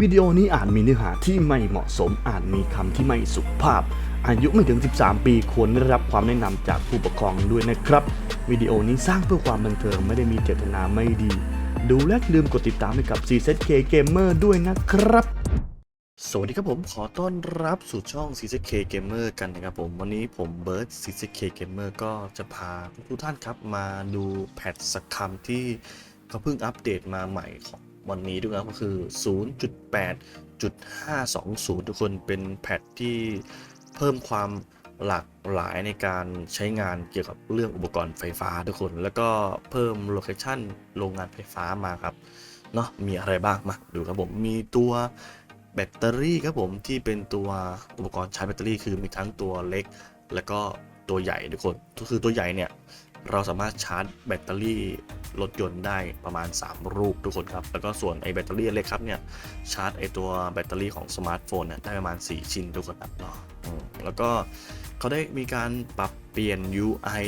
วิดีโอนี้อาจมีเนื้อหาที่ไม่เหมาะสมอาจมีคำที่ไม่สุภาพ อายุไม่ถึง 13 ปีควรได้รับความแนะนำจากผู้ปกครองด้วยนะครับ วิดีโอนี้สร้างเพื่อความบันเทิงไม่ได้มีเจตนาไม่ดี ดูและลืมกดติดตามให้กับ CZK Gamer ด้วยนะครับ สวัสดีครับผมขอต้อนรับสู่ช่อง CZK Gamer กันนะครับผม วันนี้ผมเบิร์ด CZK Gamer ก็จะพาทุกท่านครับมาดูแพทสักคำที่เขาเพิ่งอัปเดตมาใหม่ของ วันนี้ด้วยครับก็คือ 0.8.520 ทุกคนเป็นแพทที่เพิ่มความหลากหลายในการใช้งานเกี่ยวกับเรื่องอุปกรณ์ไฟฟ้าทุกคน แล้วก็เพิ่มโลเคชั่นโรงงานไฟฟ้ามาครับเนาะมีอะไรบ้างมาดูครับผมมีตัวแบตเตอรี่ครับผมที่เป็นตัวอุปกรณ์ชาร์จแบตเตอรี่คือมีทั้งตัวเล็ก แล้วก็ตัวใหญ่ทุกคนก็คือตัวใหญ่เนี่ย เราสามารถชาร์จแบตเตอรี่รถยนต์ได้ประมาณ 3 รูปทุกคนครับ แล้วก็ส่วนไอแบตเตอรี่เล็กครับเนี่ยชาร์จไอตัวแบตเตอรี่ของสมาร์ทโฟนเนี่ยได้ประมาณ 4 ชิ้นทุกคนครับเนาะแล้วก็เขาได้มีการปรับเปลี่ยน UI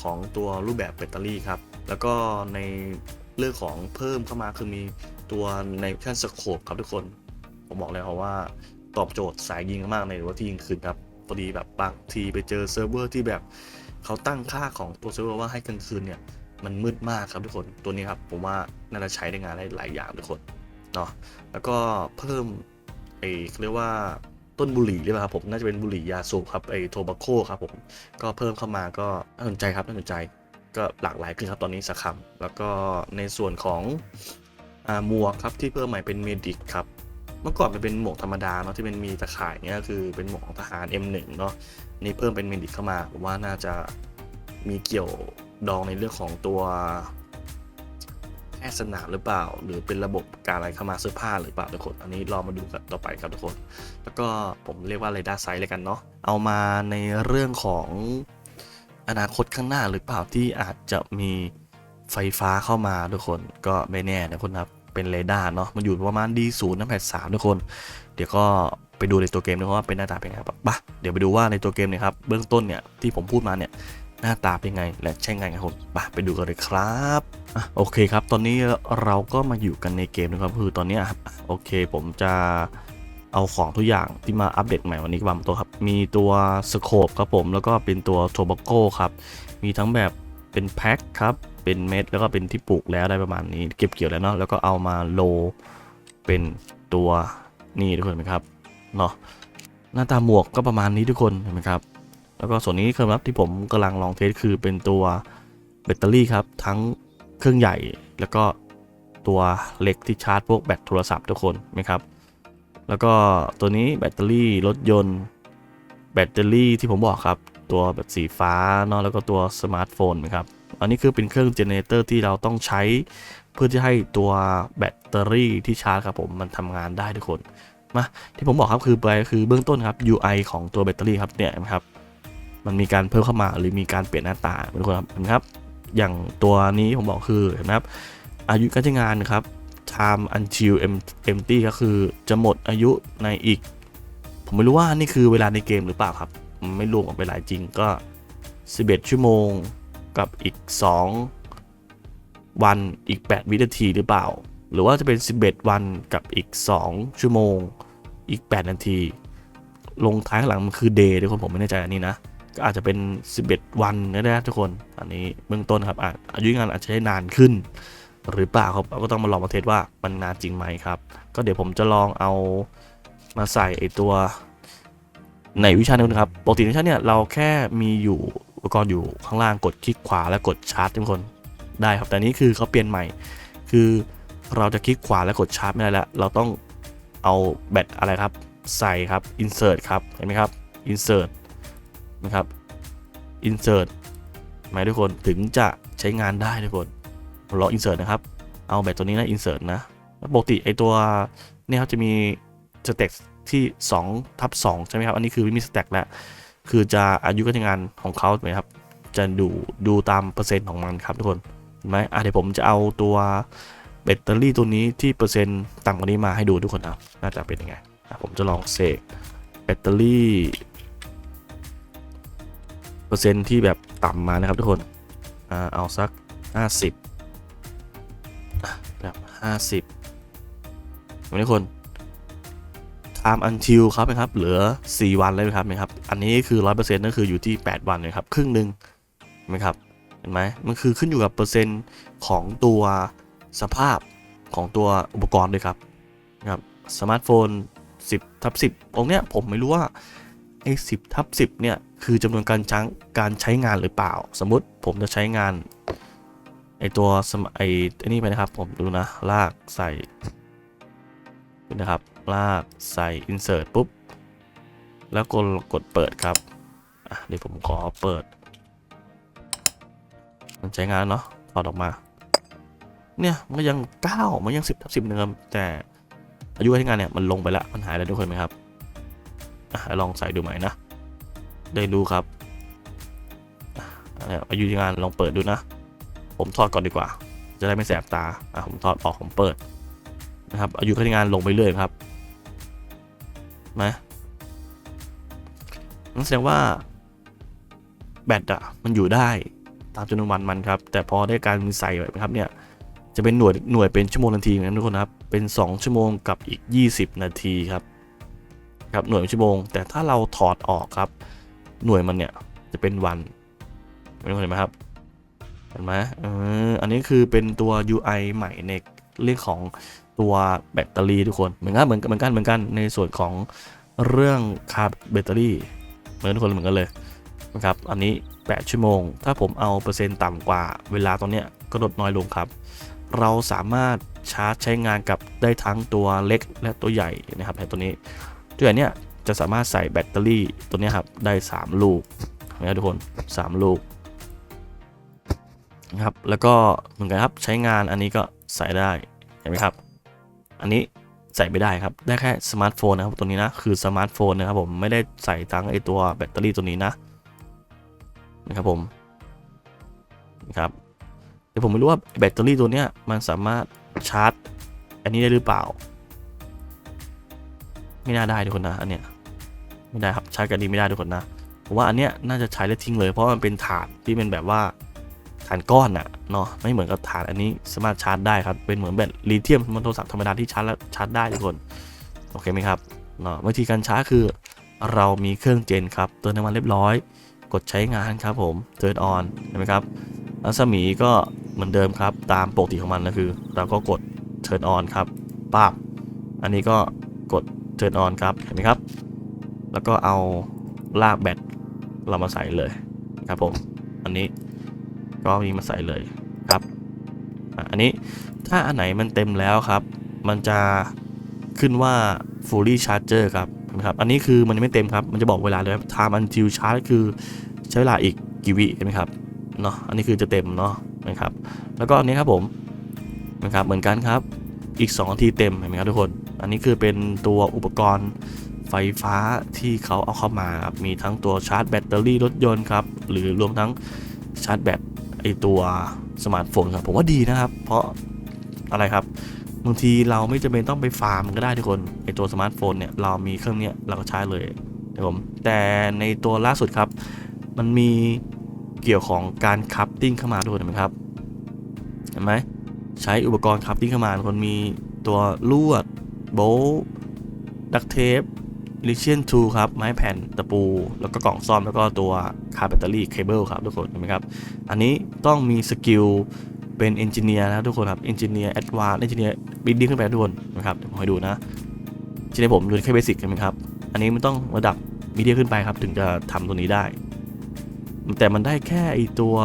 ของตัวรูปแบบแบตเตอรี่ครับ แล้วก็ในเรื่องของเพิ่มเข้ามาคือมีตัวในขั้นสโคปครับทุกคน ผมบอกเลยครับว่าตอบโจทย์สายยิงมากในว่าที่ยิงคืนครับพอดีแบบบางทีไปเจอเซิร์ฟเวอร์ที่แบบ เขาตั้งค่าของตัวเซิร์ฟเวอร์ว่าให้กลางคืนเนี่ยมันมืดมากครับทุกคนตัวนี้ครับผมว่าน่าจะใช้ในงานได้หลายอย่างทุกคนเนาะแล้วก็เพิ่มไอ้เรียกว่าต้นบุหรี่หรือเปล่าครับผมน่าจะเป็นบุหรี่ยาสูบครับไอ้โทบาโคครับผมก็เพิ่มเข้ามาก็น่าสนใจครับน่าสนใจก็หลากหลายขึ้นครับตอนนี้สักคำแล้วก็ในส่วนของอ่าหมวกครับที่เพิ่มใหม่เป็นเมดิกครับ เมื่อก่อนมันเป็นหมวกธรรมดาเนาะที่เป็นมีตะข่ายเนี้ยคือเป็นหมวกของทหาร M1 เนาะนี่เพิ่มเป็นเมดิกเข้ามาผมว่าน่าจะมีเกี่ยวดองในเรื่องของตัวแพทย์สนามหรือเปล่า หรือเป็นระบบการอะไรเข้ามาเสื้อผ้าหรือเปล่าทุกคน อันนี้รอมาดูกันต่อไปครับทุกคน แล้วก็ผมเรียกว่า r รดาร์ไซด์เลยกันเนาะเอามาในเรื่องของอนาคตข้างหน้าหรือเปล่าที่อาจจะมีไฟฟ้าเข้ามาทุกคนก็ไม่แน่นะคุณครับ เป็นเรดาร์เนาะมันอยู่ประมาณ D0 น้ำแพดสามทุกคน เดี๋ยวก็ไปดูในตัวเกมนะครับว่าเป็นหน้าตาเป็นไงครับปะเดี๋ยวไปดูว่าในตัวเกมเนี่ยครับเบื้องต้นเนี่ยที่ผมพูดมาเนี่ยหน้าตาเป็นไงและใช่ไงครับผมปะไปดูกันเลยครับอะโอเคครับตอนนี้เราก็มาอยู่กันในเกมนะครับคือตอนนี้ครับโอเคผมจะเอาของทุกอย่างที่มาอัปเดตใหม่วันนี้ก็บางตัวครับ มีตัวสโคปครับผม แล้วก็เป็นตัวโทบโก้ครับ มีทั้งแบบเป็นแพ็คครับ เป็นเม็ดแล้วก็เป็นที่ปลูกแล้วได้ประมาณนี้เก็บเกี่ยวแล้วเนาะแล้วก็เอามาโลเป็นตัวนี่ทุกคนเห็นไหมครับเนาะหน้าตาหมวกก็ประมาณนี้ทุกคนเห็นไหมครับ แล้วก็ส่วนนี้เครื่องรับที่ผมกำลังลองเทสคือเป็นตัวแบตเตอรี่ครับ ทั้งเครื่องใหญ่แล้วก็ตัวเล็กที่ชาร์จพวกแบตโทรศัพท์ทุกคนนไหมครับ แล้วก็ตัวนี้แบตเตอรี่รถยนต์ แบตเตอรี่ที่ผมบอกครับ ตัวแบบสีฟ้าเนาะแล้วก็ตัวสมาร์ทโฟนนะครับ อันนี้คือเป็นเครื่องเจเนเรเตอร์ที่เราต้องใช้เพื่อที่ให้ตัวแบตเตอรี่ที่ชาร์จครับผมมันทำงานได้ทุกคนมาที่ผมบอกครับคือไปคือเบื้องต้นครับ UI ของตัวแบตเตอรี่ครับเนี่ยนะครับมันมีการเพิ่มเข้ามาหรือมีการเปลี่ยนหน้าตาทุกคนครับเห็นไหมครับ อย่างตัวนี้ผมบอกคือเห็นไหมครับอายุการใช้งานนะครับ time until empty ก็คือจะหมดอายุในอีก ผมไม่รู้ว่านี่คือเวลาในเกมหรือเปล่าครับ ไม่รวมกับเวลาจริงก็ 11 ชั่วโมง กับอีก 2 วันอีก 8 วินาทีหรือเปล่า หรือว่าจะเป็น 11 วันกับอีก 2 ชั่วโมง อีก 8 นาที ลงท้ายข้างหลังมันคือ day ทุกคนผมไม่แน่ใจอันนี้นะ ก็อาจจะเป็น 11 วันนะนะทุกคน อันนี้เบื้องต้นครับอาอายุงานอาจจะใช้นานขึ้น หรือเปล่าครับก็ต้องมาลองมาเทสว่ามันนานจริงไหมครับ ก็เดี๋ยวผมจะลองเอามาใส่ไอตัวในวิชาหนึ่งนะครับ ปกติในวิชาเนี่ยเราแค่มีอยู่ อุปกรณ์อยู่ข้างล่างกดคลิกขวาและกดชาร์จทุกคนได้ครับแต่นี้คือเขาเปลี่ยนใหม่ คือเราจะคลิกขวาและกดชาร์จไม่ได้แล้วเราต้องเอาแบตอะไรครับ ใส่ครับ insert ครับเห็นไหมครับ insert นะครับ insert หมายทุกคนถึงจะใช้งานได้ทุกคนรอ insert นะครับ เอาแบตตัวนี้นะ insert นะปกติไอตัวเนี่ยครับจะมีสเต็กที่2ทับ2ใช่ไหมครับ อันนี้คือไม่มีสเต็กแล้ว คือจะอายุการใช้งานของเขาไหมครับ จะดูดูตามเปอร์เซ็นต์ของมันครับทุกคนเห็นไหมอะเดี๋ยวผมจะเอาตัวแบตเตอรี่ตัวนี้ที่เปอร์เซ็นต์ต่ำกว่านี้มาให้ดูทุกคนครับ น่าจะเป็นยังไงอะผมจะลองเสกแบตเตอรี่เปอร์เซ็นต์ที่แบบต่ำมานะครับทุกคนอ่าเอาสัก 50แบบ50เห็นไหมทุกคน time until ครับนะครับเหลือ 4 วันเลยนะครับนะครับ อันนี้คือ 100%นั่นคืออยู่ที่ 8 วันเลยครับ ครึ่งหนึ่งนไหมครับเห็นไหมมันคือขึ้นอยู่กับเปอร์เซ็นต์ของตัวสภาพของตัวอุปกรณ์ด้วยครับนะครับสมาร์ทโฟน 10ทับ10ตรงเนี้ยผมไม่รู้ว่าไอ้10ทับ10เนี่ย คือจำนวนการใช้การใช้งานหรือเปล่า สมมติผมจะใช้งานไอตัวไอไอ้นี่ไปนะครับ ผมดูนะ ลากใส่นะครับ ลากใส่ insert ปุ๊บ แล้วกดกดเปิดครับเดี๋ยวผมขอเปิด มันใช้งานเนาะถอดออกมา เนี่ยมันก็ยัง 9 มันยัง 10ทับ10นะครับแต่อายุการใช้งานเนี่ย มันลงไปล้วมันหายแล้วทุกคนไหมครับอะลองใส่ดูใหม่นะ ได้รู้ครับอายุงานลองเปิดดูนะ ผมถอดก่อนดีกว่า จะได้ไม่แสบตาอะผมถอดออกผมเปิดนะครับอายุการใช้งานลงไปเรื่อยครับ นะนั่นแสดงว่าแบตอะมันอยู่ได้ตามจำนวนวันมันครับ แต่พอได้การใส่แบบนะครับเนี่ยจะเป็นหน่วยหน่วยเป็นชั่วโมงนาทีนะทุกคนครับ เป็น 2 ชั่วโมงกับอีก 20 นาทีครับครับหน่วยเป็นชั่วโมง แต่ถ้าเราถอดออกครับ หน่วยมันเนี่ยจะเป็นวันเห็นไหมครับเห็นไหมเอออันนี้คือเป็นตัว UI ใหม่ในเรื่องของ ตัวแบตเตอรี่ทุกคนเหมือนกันเหมือนกันเหมือนกันเหมือนกันในส่วนของเรื่องคาร์บแบตเตอรี่เหมือนทุกคนเหมือนกันเลยนะครับอันนี้ 8 ชั่วโมง ถ้าผมเอาเปอร์เซ็นต์ต่ำกว่าเวลาตรงเนี้ยก็ลดน้อยลงครับ เราสามารถชาร์จใช้งานกับได้ทั้งตัวเล็กและตัวใหญ่นะครับในตัวนี้ตัวใหญ่เนี่ยจะสามารถใส่แบตเตอรี่ตัวนี้ครับได้ 3 ลูกนะครับทุกคน 3 ลูกนะครับแล้วก็เหมือนกันครับใช้งานอันนี้ก็ใส่ได้เห็นไหมครับ อันนี้ใส่ไม่ได้ครับ ได้แค่สมาร์ทโฟนนะครับตัวนี้นะ คือสมาร์ทโฟนนะครับผม ไม่ได้ใส่ทั้งไอตัวแบตเตอรี่ตัวนี้นะ นะครับผมนะครับเดี๋ยวผมไม่รู้ว่าแบตเตอรี่ตัวเนี้ยมันสามารถชาร์จ อันนี้ได้หรือเปล่า ไม่น่าได้ทุกคนนะ อันเนี้ยไม่ได้ครับชาร์จกันนี้ไม่ได้ทุกคนนะผมว่าอันเนี้ยน่าจะใช้แล้วทิ้งเลยเพราะมันเป็นฐานที่เป็นแบบว่าานก้อนอะเนาะไม่เหมือนกับฐานอันนี้สามารถชาร์จได้ครับเป็นเหมือนแบตลิเธียมมันโทรศัพท์ธรรมดาที่ชาร์จแล้วชาร์จได้ทุกคนโอเคไหมครับเนาะวิธีการชาร์จคือ เรามีเครื่องเจนครับเติมน้ำมันเรียบร้อย กดใช้งานครับผมเทิร์นออนเห็นไหมครับรัศมีก็เหมือนเดิมครับตามปกติของมันก็คือ เราก็กด turn on ครับปั๊บอันนี้ก็กด turn on ครับเห็นไหมครับ แล้วก็เอาลากแบตเรามาใส่เลยครับผมอันนี้ ก็มีมาใส่เลยครับอันนี้ถ้าอันไหนมันเต็มแล้วครับ มันจะขึ้นว่า fully charger ครับเห็นไหมครับ อันนี้คือมันยังไม่เต็มครับ มันจะบอกเวลาเลยครับ time until charge คือใช้เวลาอีกกี่วิเห็นไหมครับเนาะอันนี้คือจะเต็มเนาะนะครับ แล้วก็อันนี้ครับผมนะครับเหมือนกันครับอีก2นาทีเต็มเห็นไหมครับทุกคน อันนี้คือเป็นตัวอุปกรณ์ไฟฟ้าที่เขาเอาเข้ามาครับมีทั้งตัวชาร์จแบตเตอรี่รถยนต์ครับหรือรวมทั้งชาร์จแบต ไอตัวสมาร์ทโฟนครับผมว่าดีนะครับ เพราะอะไรครับบางทีเราไม่จำเป็นต้องไปฟาร์มก็ได้ทุกคนไอตัวสมาร์ทโฟนเนี่ยเรามีเครื่องเนี้ยเราก็ใช้เลยนะครับผมแต่ในตัวล่าสุดครับ มันมีเกี่ยวของการคัพติ้งเข้ามาด้วยเห็นไหมครับ เห็นไหมใช้อุปกรณ์คัพติ้งเข้ามาคนมีตัวลวดโบดักเทป ลิเชียนทูครับ ไม้แผ่นตะปู แล้วก็กล่องซ่อมแล้วก็ตัวคาร์แบตเตอรี่เคเบิลครับทุกคนเห็นไหมครับ อันนี้ต้องมีสกิลเป็นเอนจิเนียร์นะทุกคนครับเอนจิเนียร์แอดวานซ์เอนจิเนียร์บิดดิ้งขึ้นไปทุกคนนะครับเดี๋ยวผมให้ดูนะทีนี้ผมดูแค่เบสิกใช่ไหมครับ อันนี้มันต้องระดับมีเดียขึ้นไปครับ ถึงจะทำตัวนี้ได้ แต่มันได้แค่ไอตัว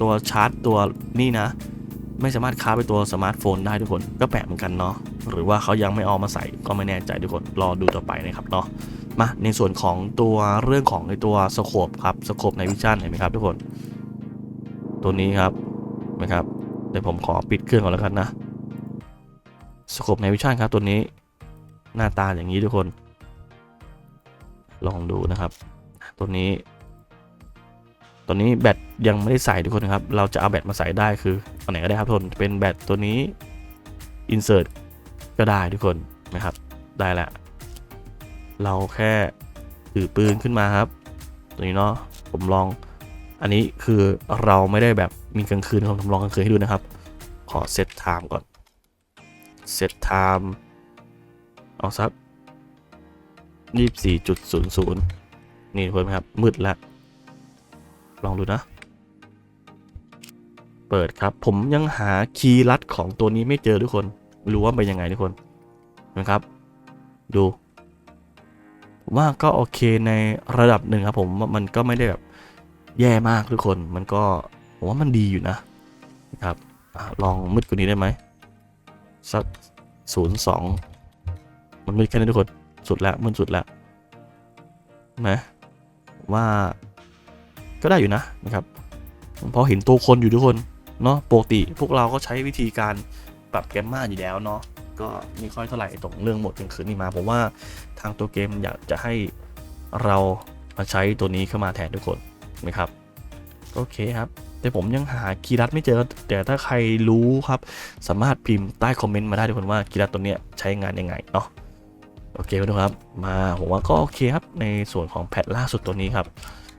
ตัวชาร์จตัวนี่นะ ไม่สามารถค้าไปตัวสมาร์ทโฟนได้ทุกคนก็แปลกเหมือนกันเนาะหรือว่าเขายังไม่เอามาใส่ก็ไม่แน่ใจทุกคนรอดูต่อไปนะครับเนาะมาในส่วนของตัวเรื่องของในตัวสโคปครับสโคปในวิชั่นเห็นไหมครับทุกคน ตัวนี้ครับนะครับเดี๋ยวผมขอปิดเครื่องก่อนแล้วกันนะสโคปในวิชั่นครับตัวนี้หน้าตาอย่างนี้ทุกคน ลองดูนะครับ ตัวนี้ ตัวนี้แบตยังไม่ได้ใส่ทุกคนครับ เราจะเอาแบตมาใส่ได้คือ อันไหนก็ได้ครับทุกคนเป็นแบตตัวนี้ insert ก็ได้ทุกคนนะครับ ได้แล้วเราแค่ถือปืนขึ้นมาครับ ตัวนี้เนาะผมลอง อันนี้คือเราไม่ได้แบบมีกลางคืนผมทำลองกลางคืนให้ดูนะครับ ขอเซตไทม์ก่อนเซตไทม์เอาสักยี่สี่จุดศูนย์ศูนย์นี่ทุกคนครับ มืดแล้วลองดูนะ เปิดครับ ผมยังหาคีย์ลัดของตัวนี้ไม่เจอทุกคนไม่รู้ว่าเป็นยังไงทุกคนนะครับ ดู ว่าก็โอเคในระดับหนึ่งครับผมมันก็ไม่ได้แบบแย่มากทุกคน มันก็ผมว่ามันดีอยู่นะนะครับอลองมืดกว่านี้ได้ไหมสักศูนย์สองมันมืดแค่นี้ทุกคนสุดแล้วมันสุดแล้วนะว่าก็ได้อยู่นะนะครับพราะเห็นตัวคนอยู่ทุกคน เนาะปกติพวกเราก็ใช้วิธีการปรับแกมมาอยู่แล้วเนาะก็ไม่ค่อยเท่าไหร่ตรงเรื่องหมดกลางคืนนี่มาผมว่าทางตัวเกมอยากจะให้เรามาใช้ตัวนี้เข้ามาแทนทุกคนนะครับโอเคครับ แต่ผมยังหาคีย์ลัดไม่เจอ แต่ถ้าใครรู้ครับ สามารถพิมพ์ใต้คอมเมนต์มาได้ทุกคนว่าคีย์ลัดตัวเนี้ยใช้งานยังไงเนาะโอเคทุกคนครับ มาผมว่าก็โอเคครับในส่วนของแพทล่าสุดตัวนี้ครับ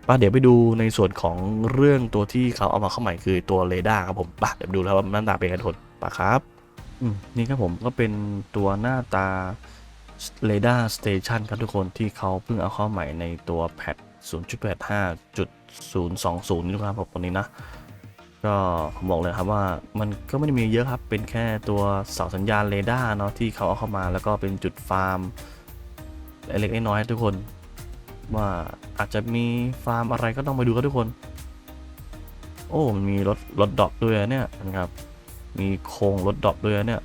ป่ะเดี๋ยวไปดูในส่วนของเรื่องตัวที่เขาเอามาเข้าใหม่คือตัวเรดาร์ครับผมป่ะเดี๋ยวดูแล้วว่าหน้าตาเป็นไงทุกคนป่ะครับอืมนี่ครับผมก็เป็นตัวหน้าตาเรดาร์สเตชันครับทุกคนที่เขาเพิ่งเอาเข้าใหม่ในตัวแพท0.85.020นี่นะครับผมตัวนี้นะ ก็ผมบอกเลยครับว่ามันก็ไม่ได้มีเยอะครับ เป็นแค่ตัวเสาสัญญาณเรดาร์เนาะที่เขาเอาเข้ามาแล้วก็เป็นจุดฟาร์มเล็กๆน้อยๆทุกคน ว่าอาจจะมีฟาร์มอะไรก็ต้องไปดูครับทุกคน โอ้มันมีรถรถดรอปด้วยเนี่ยนะครับมีโครงรถดรอปด้วยเนี่ย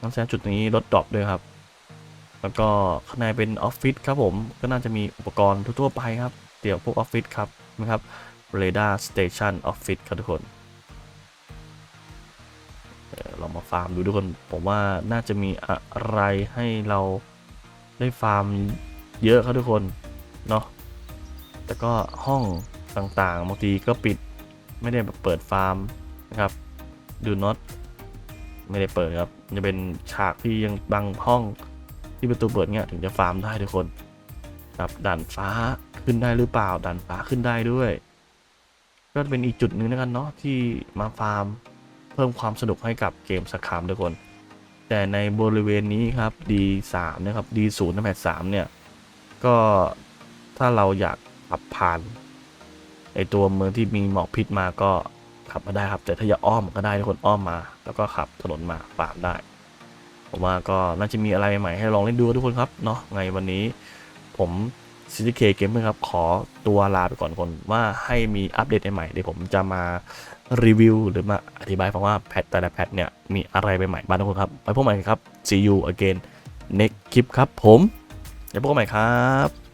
น้ำแสดงจุดนี้รถดรอปด้วยครับ แล้วก็ข้างในเป็นออฟฟิศครับผมก็น่าจะมีอุปกรณ์ทั่วไปครับเดี๋ยวพวกออฟฟิศครับนะครับ Radar Station Office ครับทุกคนเอ่อเรามาฟาร์มดูทุกคน ผมว่าน่าจะมีอะไรให้เราได้ฟาร์ม เยอะครับทุกคนเนาะแต่ก็ห้องต่างๆบางทีก็ปิดไม่ได้แบบเปิดฟาร์มนะครับดูน็อตไม่ได้เปิดครับ จะเป็นฉากที่ยังบางห้องที่ประตูเปิดเงี้ยถึงจะฟาร์มได้ทุกคนครับด่านฟ้าขึ้นได้หรือเปล่าด่านฟ้าขึ้นได้ด้วย ก็เป็นอีกจุดหนึ่งแล้วกันเนาะที่มาฟาร์มเพิ่มความสนุกให้กับเกมสักคามทุกคน แต่ในบริเวณนี้ครับ D3 นะครับ D0 น้ำแพด3เนี่ย ก็ถ้าเราอยากขับผ่านไอตัวเมืองที่มีหมอกพิษมาก็ขับมาได้ครับ แต่ถ้าอยากอ้อมก็ได้ทุกคนอ้อมมา แล้วก็ขับถนนมาฟามได้ผมว่าก็น่าจะมีอะไรใหม่ๆให้ลองเล่นดูทุกคนครับเนาะไงวันนี้ผม CTK Gamer ครับ ขอตัวลาไปก่อนคนว่าให้มีอัปเดตใหม่ๆเดี๋ยวผมจะมารีวิวหรือมาอธิบายฟังว่าแพทแต่ละแพทเนี่ย มีอะไรใหม่ๆบ้างทุกคนครับ ไปพบกันใหม่ครับ see you again next คลิปครับผม เดี๋ยวพบกันใหม่ครับ